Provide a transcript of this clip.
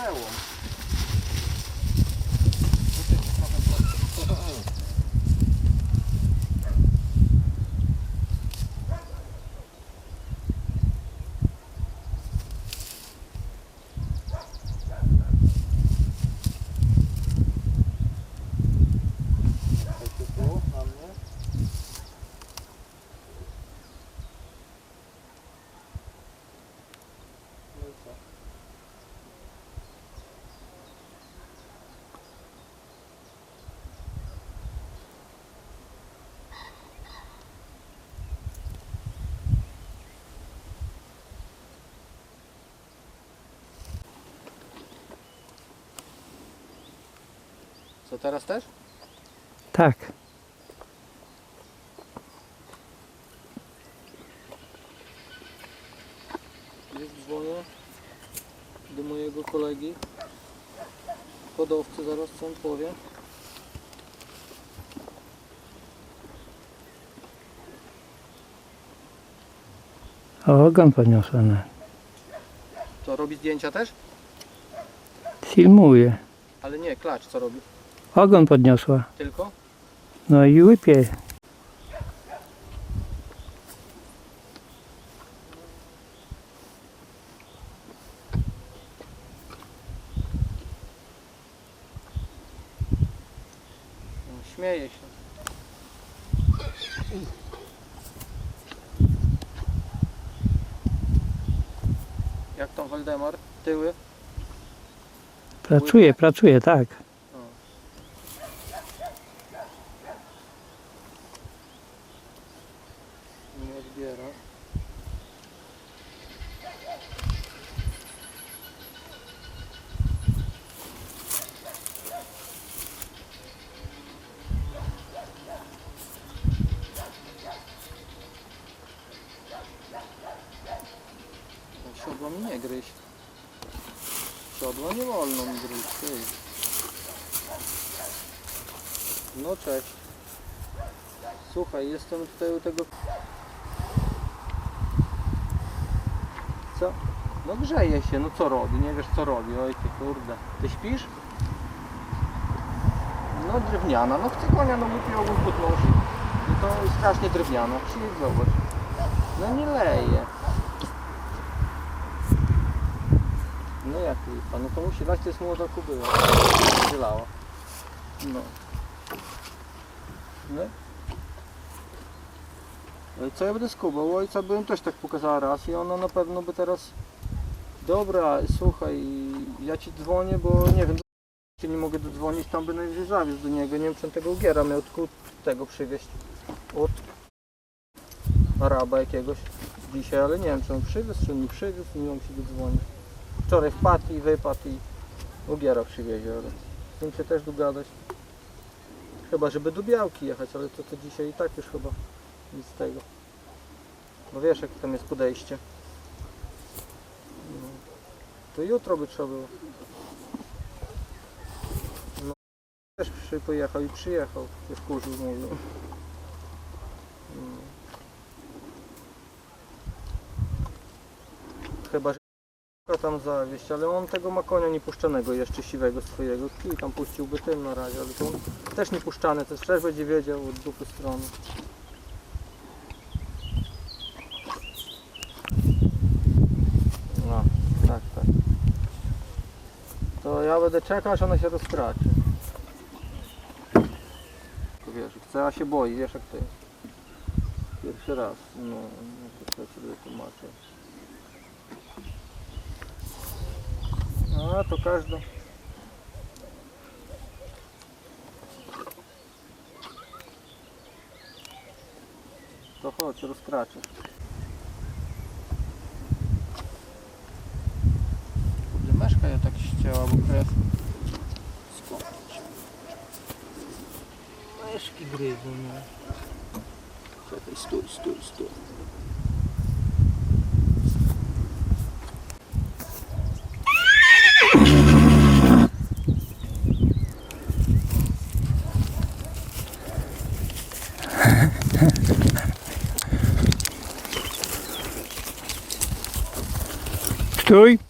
在我。Co teraz też? Tak. Już dzwonię do mojego kolegi hodowcy, zaraz co on powie. Ogon podniosła. No. Co, robi zdjęcia też? Filmuje. Ale nie, klacz co robi? Ogon podniosła. Tylko? No i łypie. No, śmieje się. Jak tam Waldemar? Tyły? Pracuje, pracuje, tak. Nie odbiera. No, Siodła mi nie gryź. Siodła nie wolno mi gryźć. Ty. No cześć. Słuchaj, jestem tutaj u tego Co? No grzeje się, no co robi? Nie wiesz co robi, oj ty kurde. Ty śpisz? No drewniana, no chce konia, no głupi ogół podnosi. No to strasznie drewniana, przyjedź zobacz. No nie leje. No jak lipa, no to musi lać, to jest młoda kubyła. Wylała. No. No. Ale co ja będę skubał? Ojca bym też tak pokazała raz i ona na pewno by teraz Dobra, słuchaj, ja ci dzwonię, bo nie wiem, czy nie mogę dodzwonić, tam by najwyżej zawiózł do niego, nie wiem czy on tego ugiera miał tylko tego przywieźć od Araba jakiegoś dzisiaj, ale nie wiem czy on przywiózł, czy on nie przywiózł, nie mam się dodzwonić. Wczoraj wpadł i wypadł i ugiera przywiezie, ale z nim się też dogadać. Chyba, żeby do Białki jechać, ale to, to dzisiaj i tak już chyba nic z tego. Bo wiesz jakie tam jest podejście. No. To jutro by trzeba było. No. Też pojechał i przyjechał. Się wkurzył mówił. No. Chyba, że tam zawieść, ale on tego ma konia niepuszczanego jeszcze siwego swojego. I tam puściłby tym na razie, ale to też niepuszczany, to też będzie wiedział od dupy strony. No, tak, tak. To ja będę czekał, aż ona się rozkraczy. Tylko Wiesz, chce, a się boi, wiesz jak to jest. Pierwszy raz, no, no to co sobie tłumaczę. No, to każda. To chodź, rozkraczę. Kurde, meszka ja tak ścięła, bo krew skończyć. Meszki gryzą, no.